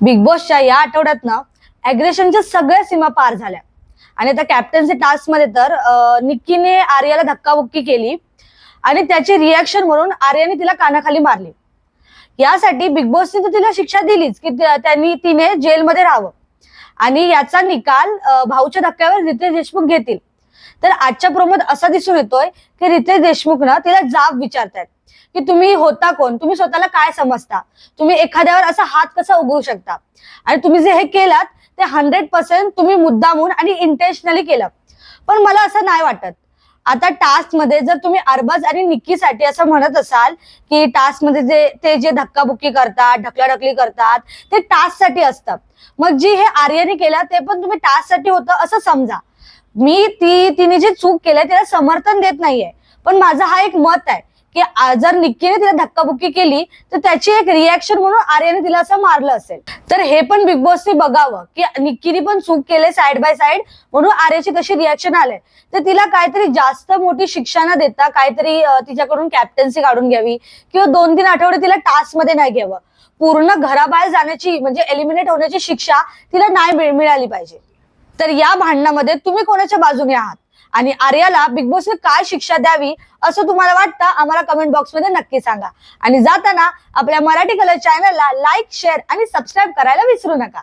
Big बॉसच्या या आठवड्यात ना अग्रेशनच्या सगळ्या सीमा पार झाल्या. आणि आता कॅप्टनचे टास्कमध्ये तर निक्कीने आर्याला धक्काबुक्की केली आणि त्याची रिॲक्शन म्हणून आर्याने तिला कानाखाली मारली. यासाठी बिग बॉसने तर तिला शिक्षा दिलीच की त्यांनी तिने जेलमध्ये राहावं. आणि याचा निकाल भाऊच्या धक्क्यावर रितेश देशमुख घेतील. तर आजच्या प्रोमोत असा दिसून येतोय की रितेश देशमुख ना तिला जाब विचारतायत. की तुम्ही होता कोण? तुम्ही स्वतःला काय समजता? तुम्ही एखाद्यावर असा हात कसा उघडू शकता? आणि तुम्ही जे हे केलात ते हंड्रेड पर्सेंट तुम्ही मुद्दामून आणि इंटेन्शनली केलं. पण मला असं नाही वाटत. आता टास्कमध्ये जर तुम्ही अरबाज आणि निक्कीसाठी असं म्हणत असाल की टास्कमध्ये जे ते जे धक्काबुक्की करतात ढकलाढकली करतात ते टास्कसाठी असतं. मग जी हे आर्याने केलं ते पण तुम्ही टास्कसाठी होतं असं समजा. मी ती तिने जे चूक केलंय तिला समर्थन देत नाहीये. पण माझं हा एक मत आहे की जर निक्कीने तिला धक्काबुक्की केली तर त्याची एक रिॲक्शन म्हणून आर्याने तिला असं मारलं असेल. तर हे पण बिग बॉसने बघावं की निक्कीने पण चूक केले साइड बाय साइड म्हणून आर्याची कशी रिॲक्शन आले तर तिला काहीतरी जास्त मोठी शिक्षा न देता काहीतरी तिच्याकडून कॅप्टन्सी काढून घ्यावी किंवा दोन तीन आठवडे तिला टास्कमध्ये नाही घ्यावं. पूर्ण घराबाहेर जाण्याची म्हणजे एलिमिनेट होण्याची शिक्षा तिला नाही मिळाली पाहिजे. तर या भांडणामध्ये तुम्ही कोणाच्या बाजूने आहात? आणि आर्याला बिग बॉसने काय शिक्षा द्यावी असं तुम्हाला वाटतं आम्हाला कमेंट बॉक्समध्ये नक्की सांगा. आणि जाताना आपल्या मराठी कलर चॅनलला लाईक शेअर आणि सबस्क्राईब करायला विसरू नका.